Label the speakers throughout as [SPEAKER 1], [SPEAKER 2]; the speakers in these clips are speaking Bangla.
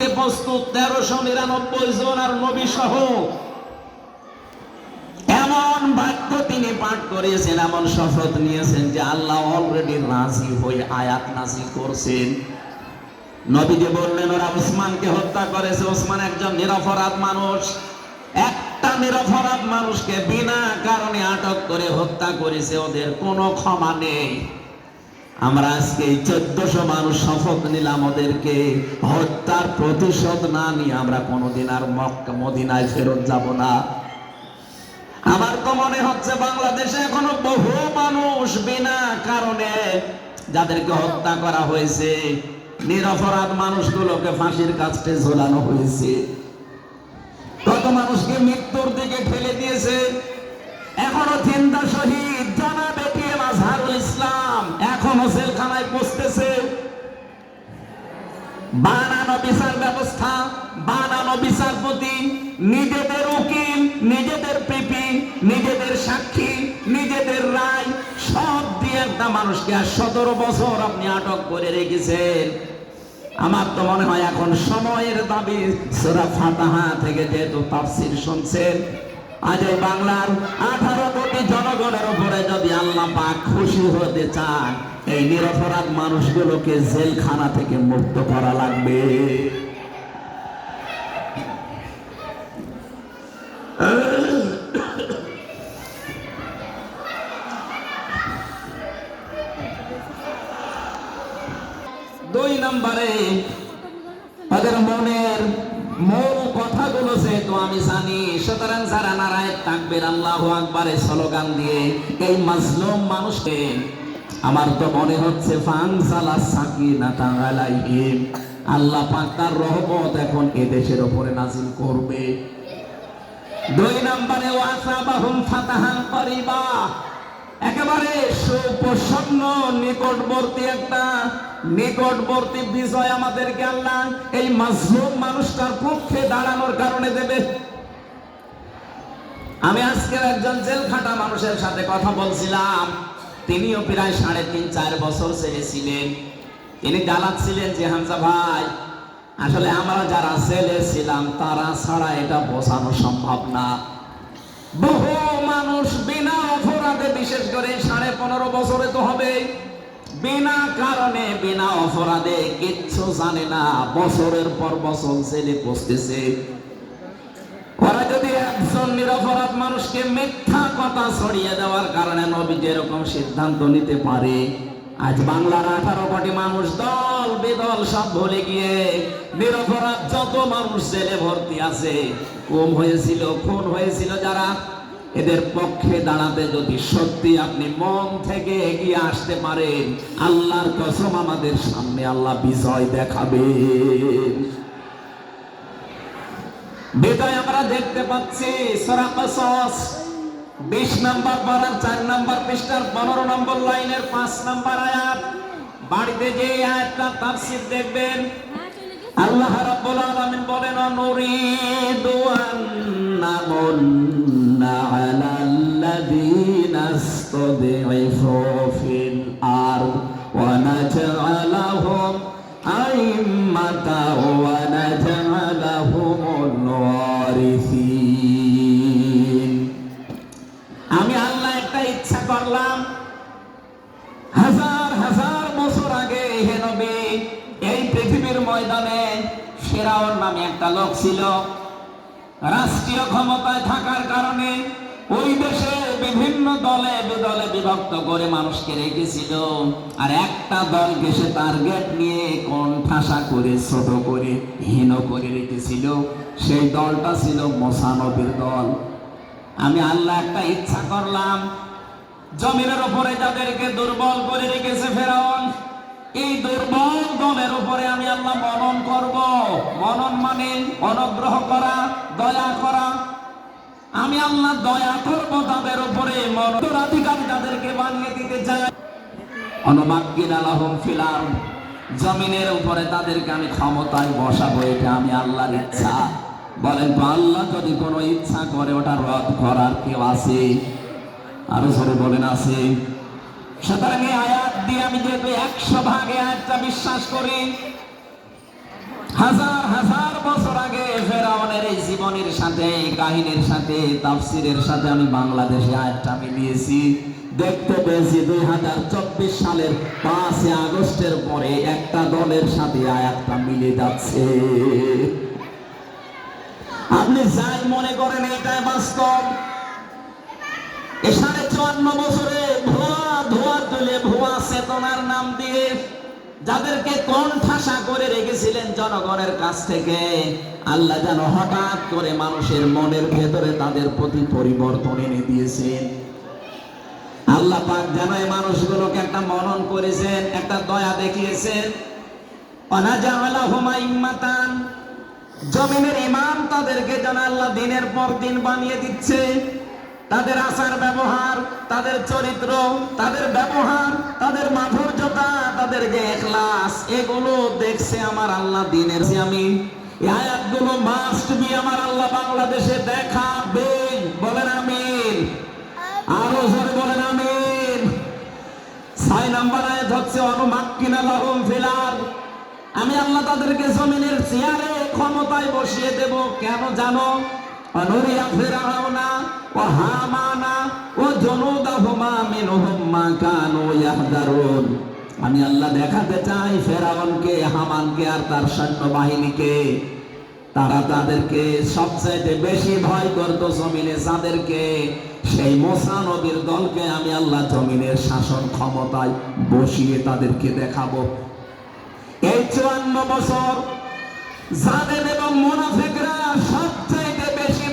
[SPEAKER 1] প্রস্তুত তেরোশো নিরানব্বই জন আর নবী সহ। এমন বাক্য তিনি পাঠ করিয়েছেন, এমন শপথ নিয়েছেন যে আল্লাহ অলরেডি রাজি হয়ে আয়াত নাজি করছেন। নবীজি বললেন, ওরা ওসমানকে হত্যা করেছে। ওসমান একজন নিরপরাধ মানুষ। একটা নিরপরাধ মানুষকে বিনা কারণে আটক করে হত্যা করেছে। ওদের কোনো ক্ষমা নেই। আমরা আজকে এই চোদ্দশো মানুষ শপথ নিলাম ওদেরকে, হত্যার প্রতিশোধ না নিয়ে আমরা কোনোদিন আর মক্কা, মদিনায় ফেরত যাব না। আমার তো মনে হচ্ছে বাংলাদেশে এখনও বহু মানুষ বিনা কারণে যাদেরকে হত্যা করা হয়েছে, নিরপরাধ মানুষগুলোকে ফাঁসির কাছে ঝোলানো হয়েছে। কত মানুষকে মৃত্যুর দিকে ঠেলে দিয়েছে, এখনও চিন্তা শহীদ। জেলখানায় পৌঁছতেছে বানানো বিচার ব্যবস্থা, বানানো বিচারপতি নিজেদের উকিল, নিজেদের পিপি, নিজেদের সাক্ষী, নিজেদের রায়, সব দিয়ে একটা মানুষকে আর সতেরো বছর আপনি আটক করে রেখেছেন। আমার তো মনে হয় এখন সময়ের দাবি সোরা ফাতাহা থেকে যেহেতু তাফসির শুনছেন আজ এই বাংলার আঠারো কোটি জনগণের উপরে যদি আল্লাহ পাক খুশি হতে চান, এই নিরপরাধ মানুষগুলোকে জেলখানা থেকে মুক্ত করা লাগবে। দুই নম্বরে তাকবের আল্লাহ আকবারে স্লোগান দিয়ে। এই মাজলুম মানুষকে আমার তো মনে হচ্ছে আল্লাহ পাক তার রহমত এখন এ দেশের উপরে নাজিল করবে। দুই নম্বরে ওয়াসাবাহুম ফাতাহান করিবা। একেবারে সুপ্রসন্ন, নিকটবর্তী একটা, নিকটবর্তী বিজয় আমাদেরকে আল্লাহ এই মাজলুম মানুষটার পক্ষে দাঁড়ানোর কারণে দেবে। আমি আজকের একজন জেল খাটা মানুষের সাথে কথা বলছিলাম। তিনিও প্রায় সাড়ে তিন, চার বছর ছেলে ছিলেন। তিনি ছিলেন যে হামজা ভাই। আসলে আমরা যারা ছেলে ছিলাম, তারা ছাড়া এটা বোঝানো সম্ভব না। বহু মানুষ বিনা অপরাধে, বিশেষ করে সাড়ে পনেরো বছরে তো হবে বিনা কারণে, বিনা অপরাধে কিচ্ছু জানে না, বছরের পর বছর ছেলে বসতেছে। যদি একজন নিরপরাধ মানুষকে মিথ্যা কথা ছড়িয়ে দেওয়ার কারণে নবী যেরকম সিদ্ধান্ত নিতে পারে, আজ বাংলার আঠারো কোটি মানুষ দল বেদল সব ভুলে গিয়ে নিরপরাধ যত মানুষ জেলে ভর্তি আছে কম হয়েছিল, খুন হয়েছিল যারা, এদের পক্ষে দাঁড়াতে যদি সত্যি আপনি মন থেকে এগিয়ে আসতে পারেন, আল্লাহর কসম আমাদের সামনে আল্লাহ বিজয় দেখাবেন। বিদায় আমরা দেখতে পাচ্ছি সূরা কসস 20 নাম্বার পারার 4 নাম্বার পৃষ্ঠার 15 নম্বর লাইনের পাঁচ নাম্বার আয়াত। বাড়িতে যে আয়াতটা তাফসীর দেখবেন, আল্লাহ রাব্বুল আলামিন বলেন নুরিদু আন্নামুন্না আলাল্লাযীনা ইসতাদঈফু ফিল আরদ ওয়া নাজআলাহুম একটা লোক ছিল। রাষ্ট্রীয় ক্ষমতায় থাকার কারণে ওই দেশে বিভিন্ন দলে বিদলে বিভক্ত করে মানুষকে রেখেছিল। আর একটা দলকে সে টার্গেট নিয়ে কোন ঠাসা করে, ছোট করে, হীন করে রেখেছিল। সেই দলটা ছিল মোসানবীর দল। আমি আল্লাহ একটা ইচ্ছা করলাম, জমিনের উপরে যাদেরকে দুর্বল করে রেখেছে ফেরাউন এই দুর্বল দলের উপরে আমি আল্লাহ মনন করব। মনন মানে অনুগ্রহ করা, দয়া করা। আমি আল্লাহ দয়া করব তাদের উপরে। মনোরাধিকার তাদেরকে বানিয়ে দিতে চাই। অনুমাক্কিন আলাহম ফিলাম জমিনের উপরে তাদেরকে আমি ক্ষমতায় বসাবো, এটা আমি আল্লাহর ইচ্ছা। বলেন তো, আল্লাহ যদি কোনো ইচ্ছা করে, ওটা রদ করার কেউ আছে? আরও জোরে বলেন, আছে? সুতরাং আয়াত দিয়ে আমি যেহেতু একশো ভাগে আয়াতটা বিশ্বাস করি, হাজার হাজার বছর আগে ফেরাউনের এই জীবনের সাথে এই কাহিনীর সাথে, তাফসিরের সাথে আমি বাংলাদেশে আয়াতটা মিলিয়েছি। দেখতে পেয়েছি দুই হাজার চব্বিশ সালের পাঁচই আগস্টের পরে একটা দলের সাথে আয়াতটা মিলে যাচ্ছে। আপনি যাই মনে করেন, এটাই বাস্তব। এ সাড়ে চুয়ান্ন বছরে চেতনার নাম দিয়ে যাদেরকে কণ্ঠাসা করে রেখেছিলেন জনগণের কাছ থেকে, আল্লাহ যেন হঠাৎ করে মানুষের মনের ভেতরে তাদের প্রতি পরিবর্তন এনে দিয়েছেন। আল্লাহ পাক যেন এই মানুষগুলোকে একটা মনন করেছেন, একটা দয়া দেখিয়েছেন। অনাজামালাহুমা ইম্মাতান, জমিনের ইমাম তাদেরকে যেন আল্লাহ দিনের পর দিন বানিয়ে দিচ্ছে। তাদের আচার ব্যবহার, তাদের চরিত্র, তাদের ব্যবহার, তাদের মাধুর্যতা, তাদের যে এখলাস, এগুলো দেখছে আমার আল্লাহ দিনের আমি আয়াতগুলো মাস্ট বি আমার আল্লাহ বাংলাদেশে দেখাবেন বলেন আমিন। আরও জোরে বলেন আমিন। ছয় নম্বর আয়াত হচ্ছে অনুমাক্কিনা লাহুম ফিলার আমি আল্লাহ তাদেরকে জমিনের চেয়ারে ক্ষমতায় বসিয়ে দেব। কেন জানো? আমি আল্লাহ দেখাতে চাই ফেরাউনকে, হামানকে আর তার সৈন্য বাহিনীকে তারা তাদেরকে সবচাইতে বেশি ভয় করত জমিনে যাদেরকে, সেই মোসা নবীর দলকে আমি আল্লাহ জমিনের শাসন ক্ষমতায় বসিয়ে তাদেরকে দেখাবো। এই চুয়ান্ন বছর জালেম এবং মোনাফিকরা সবচাইতে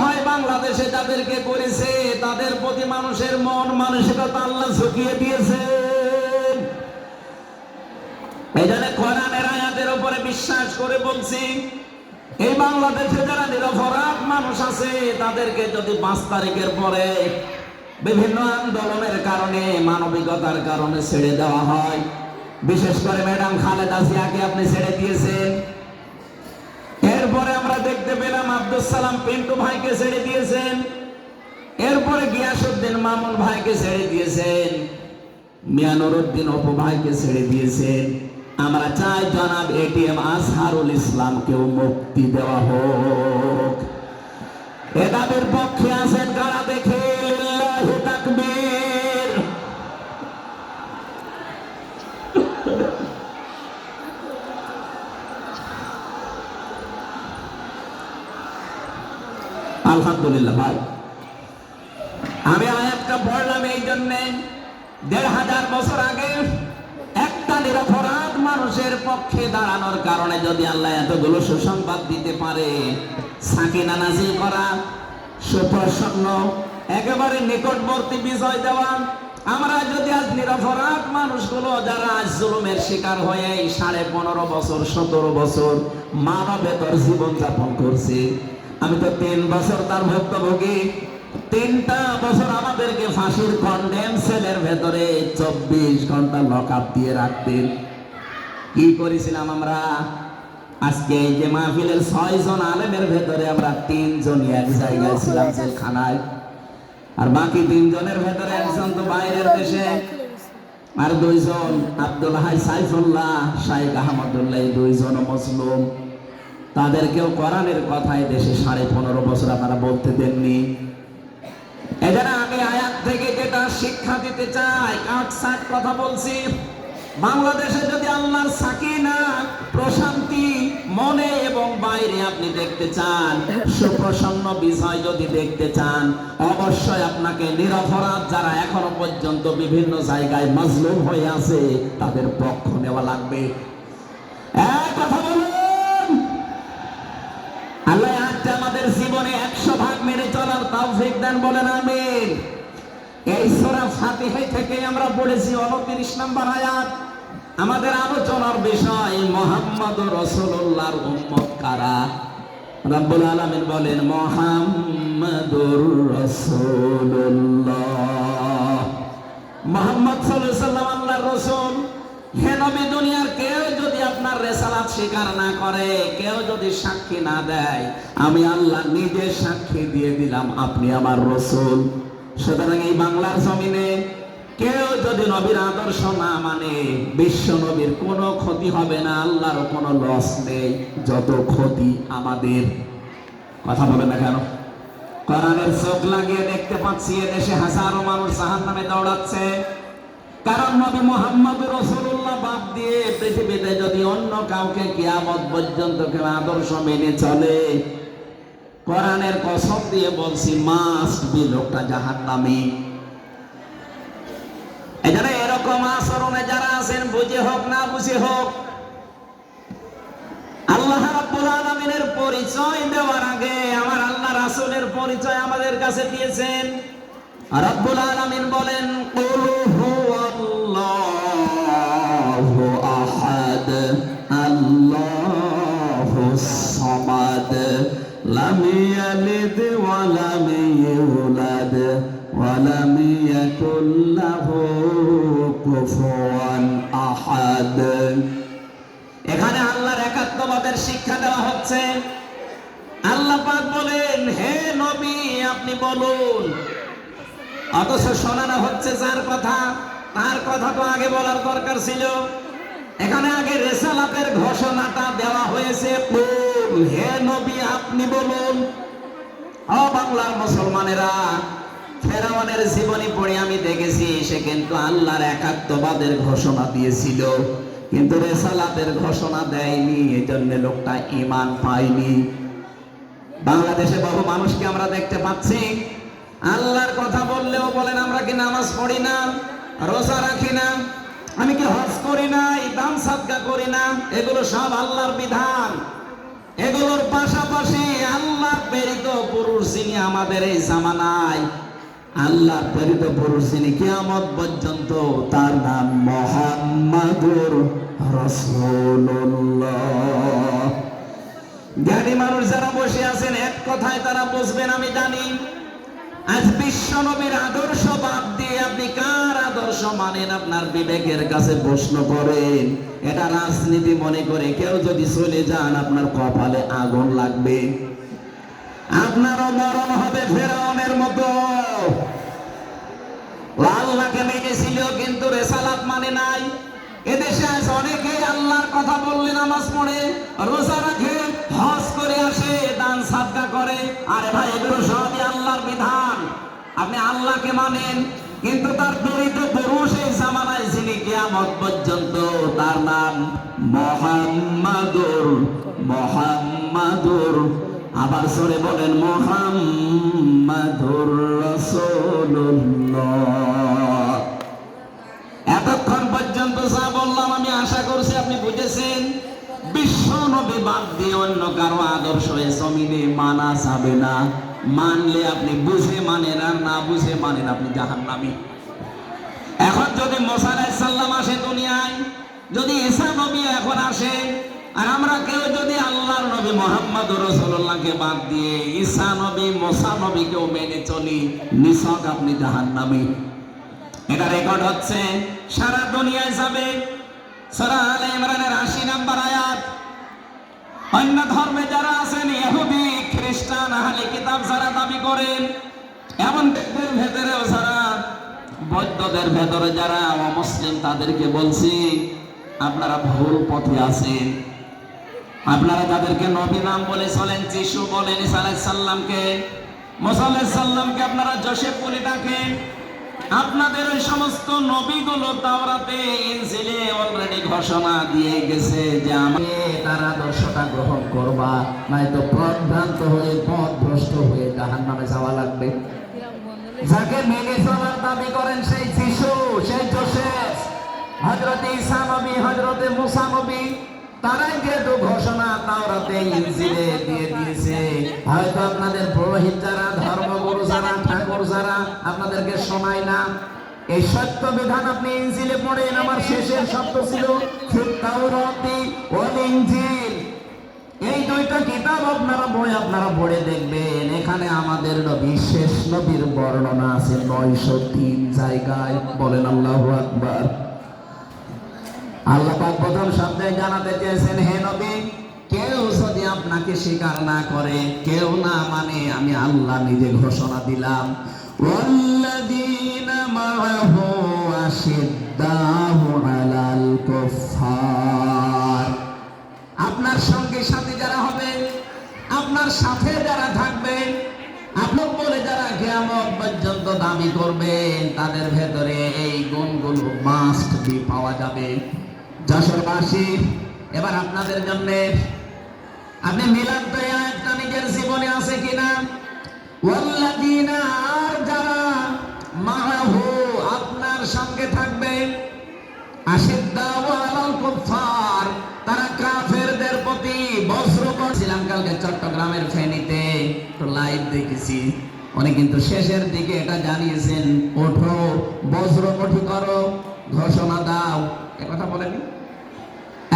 [SPEAKER 1] ভয় বাংলাদেশে যাদেরকে করেছে, তাদের প্রতি মানুষের মন মানসিকতা আল্লাহ ঝুঁকিয়ে দিয়েছে। এই জন্য কোরআনের আয়াতের উপরে বিশ্বাস করে বলছি, এই বাংলাদেশে যারা নিরপরাধ মানুষ আছে, তাদেরকে যদি পাঁচ তারিখের পরে বিভিন্ন আন্দোলনের কারণে, মানবিকতার কারণে ছেড়ে দেওয়া হয়, বিশেষ করে ম্যাডাম খালেদা জিয়াকে আপনি ছেড়ে দিয়েছেন এরপরে আমরা দেখতে পেলাম আব্দুল সালাম পিন্টু ভাইকে ছেড়ে দিয়েছেন। এরপরে গিয়াসুদ্দিন মামুন ভাইকে ছেড়ে দিয়েছেন। মিয়ানুরুদ্দিন অপু ভাইকে ছেড়ে দিয়েছেন। আমরা চাই জনাব এটিএম আসহারুল ইসলামকেও মুক্তি দেওয়া হোক। এ পক্ষে আছেন কারা দেখে লিল্লাহি তাকবীর আলহামদুলিল্লাহ, ভাই। আমি আয়াতটা পড়লাম এই জন্যে দেড় হাজার বছর আগে একটা নিরপরাধ মানুষের পক্ষে দাঁড়ানোর কারণে যদি আল্লাহ এতগুলো সুসংবাদ দিতে পারে, সাকিনা নাজিল করা, সুপ্রসন্ন, একেবারে নিকটবর্তী বিজয় দেওয়া, আমরা যদি আজ নিরপরাধ মানুষগুলো যারা আজ জুলুমের শিকার হয়ে এই সাড়ে পনেরো বছর, সতেরো বছর মানবেতর জীবন যাপন করছে আমি তো তিন বছর তার ভুক্তভোগী। তিনটা বছর আমাদেরকে ফাঁসির কন্ডেম সেলের ভেতরে চব্বিশ ঘণ্টা লক আপ দিয়ে রাখতেন। কি করেছিলাম আমরা? আজকে এই যে মাহফিলের ছয় জন আলেমের ভেতরে আমরা তিনজন এক জায়গায় ছিলাম জেলখানায়। আর বাকি তিনজনের ভেতরে একজন তো বাইরের দেশে। আর দুইজন আব্দুল হাই সাইফুল্লাহ, শাইখ আহমদুল্লাহ দুইজন মুসলিম। তাদেরকেও কোরআনের কথায় দেশে সাড়ে পনেরো বছর আপনারা বলতে দেননি। আমি আয়াত থেকে যেটা শিক্ষা দিতে চাই কথা বলছি। বাংলাদেশে যদি আল্লাহর সাকিনা, প্রশান্তি, মনে এবং বাইরে আপনি দেখতে চান, সুপ্রসন্ন বিষয় যদি দেখতে চান, অবশ্যই আপনাকে নিরপরাধ যারা এখনও পর্যন্ত বিভিন্ন জায়গায় মজলুম হয়ে আছে, তাদের পক্ষ নেওয়া লাগবে। এক কথা বলুন তৌফিক দেন বলেন আমিন। এই সূরা ফাতিহা থেকে আমরা পড়েছি 29 নম্বর আয়াত। আমাদের আলোচনার বিষয়, মোহাম্মদ রাসূলুল্লাহর উম্মত কারা? রব্বুল আলামিন বলেন, মোহাম্মদুর রাসূলুল্লাহ। মোহাম্মদ সাল্লাল্লাহু আলাইহি সাল্লাম আল্লাহর রাসূল। হে দুনিয়ার কেউ যদি আপনার রেসালাত স্বীকার না করে, কেউ যদি সাক্ষী না দেয়, আমি আল্লাহ নিজে সাক্ষী দিয়ে দিলাম, আপনি আমার রসুল। সুতরাং এই বাংলার জমিনে কেউ যদি নবীর আদর্শ না মানে বিশ্ব নবীর কোনো ক্ষতি হবে না, আল্লাহর কোনো লস নেই, যত ক্ষতি আমাদের। কথা বলে না কেন? কোরআনের চোখ লাগিয়ে দেখতে পাচ্ছি দেশে হাজারো মানুষ জাহান নামে দৌড়াচ্ছে। কারণ নবী মোহাম্মদ রসুল্লাহ বাদ দিয়ে পৃথিবীতে যদি অন্য কাউকে কিয়ামত পর্যন্ত কেউ আদর্শ মেনে চলে, কোরআনের কসম দিয়ে বলছি মাস্ট বি লোকটা জাহান নামী এখানে এরকম আচরণে যারা আছেন, বুঝে হোক, না বুঝে হোক, আল্লাহ রাব্বুল আলামিনের পরিচয় দেওয়ার আগে আমার আল্লাহ রাসূলের পরিচয় আমাদের কাছে দিয়েছেন। রাব্বুল আলামিন বলেন কুল হুয়াল্লাহু এখানে আল্লাহর একাত্মবাদের শিক্ষা দেওয়া হচ্ছে। আল্লাহ বলেন, হে নবী, আপনি বলুন। অথচ শোনানো হচ্ছে যার কথা, তার কথা তো আগে বলার দরকার ছিল। এখানে আগে রেসালাতের ঘোষণাটা দেওয়া হয়েছে। হে নবী, আপনি বলুন। বাংলার মুসলমানেরা, ফেরাউনের জীবনী পড়ে আমি দেখেছি, সে কিন্তু আল্লাহর একাত্মবাদের ঘোষণা দিয়েছিল। কিন্তু রেসালাতের ঘোষণা দেয়নি এই জন্য লোকটা ইমান পায়নি। বাংলাদেশে বহু মানুষকে আমরা দেখতে পাচ্ছি। আল্লাহর কথা বললেও বলেন, আমরা কি নামাজ পড়ি না, রোজা রাখি না, আমি কি হজ করি না দান সাদকা করি না, এগুলো সব আল্লাহর বিধান। এগুলোর পাশাপাশি আল্লাহ প্রেরিত পুরুষ যিনি আমাদের এই জামানায় আল্লাহ প্রেরিত পুরুষ যিনি কিয়ামত পর্যন্ত তার নাম মোহাম্মদুর জ্ঞানী মানুষ যারা বসে আছেন, এক কথায় তারা বুঝবেন, আমি জানি আজ বিশ্ব নবীর আদর্শ বাদ দিয়ে আপনি কার মানেন আপনার বিবেকের কাছে প্রশ্ন করেন। এটা রাজনীতি মনে করে কেউ যদি চলে যান, আপনার কপালে আগুন লাগবে। আপনারও মরণ হবে ফেরাউনের মতো। আল্লাহকে মেনেছিল, কিন্তু রেসালাত মানে নাই। এদেশে আজ অনেকে আল্লাহর কথা বললে নামাজ পড়ে, রোজা রাখে, হজ করে আসে, দান সাদকা করে। আরে ভাই আল্লাহর বিধান। আপনি আল্লাহকে মানেন। কিন্তু তার দরিদ্র পুরুষ এই জামানায় যিনি কিয়ামত পর্যন্ত তার নাম মোহাম্মদুর মোহাম্মদুর। আবার সরে বলেন, মোহাম্মদুর এতক্ষণ পর্যন্ত যা বললাম আমি আশা করছি আপনি বুঝেছেন। বিশ্ব নবী বাদ দিয়ে অন্য কারও আদর্শ এ জমিনে মানা যাবে না। মানলে আপনি বুঝে মানেন আর না বুঝে মানেন আপনি জাহান্নামী। এখন যদি মোসা আলাইহিস সালাম আসে দুনিয়ায়, যদি ঈসা নবী এখন আসে, আর আমরা কেউ যদি আল্লাহর নবী মোহাম্মদ রসুল্লাহকে বাদ দিয়ে ঈসা নবী, মোসা নবীকেও মেনে চলি, নিছক আপনি জাহান্নামী। এটা রেকর্ড হচ্ছে, সারা দুনিয়ায় যাবে। সারা আলে ইমরানের আশি নাম্বার আয়াত। অন্য ধর্মে যারা আছেন, ইহুদি খ্রিস্টান আহলে কিতাব যারা দাবি করেন, এমন ব্যক্তির ভেতরেও যারা বৌদ্ধদের ভেতরে যারা অমুসলিম তাদেরকে বলছি, আপনারা ভুল পথে আছেন। আপনারা তাদেরকে নবী নাম বলে চলেন, যিশু বলেন, ঈসা আলাইহিস সালামকে, মুসা আলাইহিস সালামকে আপনারা জোসেফ বলে ডাকেন। আপনাদের ওই সমস্ত নবীগুলো তাওরাতে, ইনজিলে অলরেডি ঘোষণা দিয়ে গেছে যে আমি তার আদর্শটা গ্রহণ করবা, নয়তো পথভ্রান্ত হয়ে পথ ভ্রষ্ট হয়ে জাহান্নামে যাওয়া লাগবে। যাকে মেনে চলার দাবি করেন সেই যিশু সেই জোসেফ হজরতে ঈসা নবী হজরতে মুসা নবী। তারাই যেহেতু ঘোষণা তাওরাতে ইনজিলে দিয়ে দিয়েছে। হয়তো আপনাদের পুরোহিত যারা, ধর্মগুরু যারা, ঠাকুর যারা, আপনাদেরকে শোনায় না। এই সত্য বিধান আপনি ইনজিলে পড়েন, আমার শেষের শব্দ ছিল তাওরাতি ওয়াল ইনজিল। এই দুইটা কিতাব আপনারা বই আপনারা পড়ে দেখবেন। এখানে আমাদের নবী, শেষ নবীর বর্ণনা আছে নয়শো তিন জায়গায়। বলেন আল্লাহু আকবার। আল্লাহ পাক প্রথম শব্দে জানাতে চেয়েছেন হে নবী কেউ যদি আপনাকে স্বীকার না করে কেউ না মানে আমি আল্লাহ নিজে ঘোষণা দিলাম والذين معه আশিদ্দাহু আলাল কুফার আপনার সঙ্গে সাথে যারা হবে আপনার সাথে যারা থাকবে আপনি বলে যারা কিয়ামত পর্যন্ত দাবি করবেন তাদের ভেতরে এই গুণগুলো মাস্ট বি পাওয়া যাবে যশোরবাসী এবার আপনাদের জন্য, আপনি মিলাদ দয়া একটা নিজের জীবনে আছে কিনা? আর যারা মাহু আপনার সঙ্গে থাকবে কুফার তারা কাফেরদের প্রতি করছিলাম কালকে চট্টগ্রামের ফেনীতে লাইভ দেখেছি। উনি কিন্তু শেষের দিকে এটা জানিয়েছেন, ওঠো, বজ্র করো ঘোষণা দাও। কথা বলেনি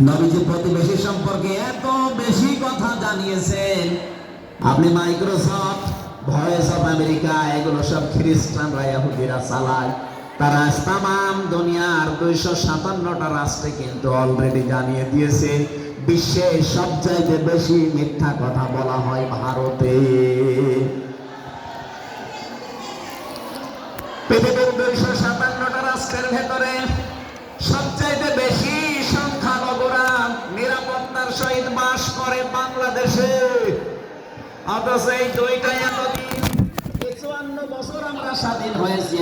[SPEAKER 1] নবীজি প্রতিবেশী সম্পর্কে এত বেশি কথা জানিয়েছেন, আপনি মাইক্রোসফট, ভয়েস অফ আমেরিকা, এগুলো সব খ্রিস্টানরা ইহুদিরা চালায়। তারা তামাম দুনিয়ার দুইশো সাতান্নটা রাষ্ট্রে কিন্তু অলরেডি জানিয়ে দিয়েছে, বিশ্বে সবচাইতে বেশি মিথ্যা কথা বলা হয় ভারতে। পৃথিবীর দুইশো সাতান্নটা রাষ্ট্রের ভেতরে সবচাইতে বেশি সহিত বাস করে বাংলাদেশে। অথচ এই দুইটাই এতদিন চুয়ান্ন বছর আমরা স্বাধীন হয়েছি।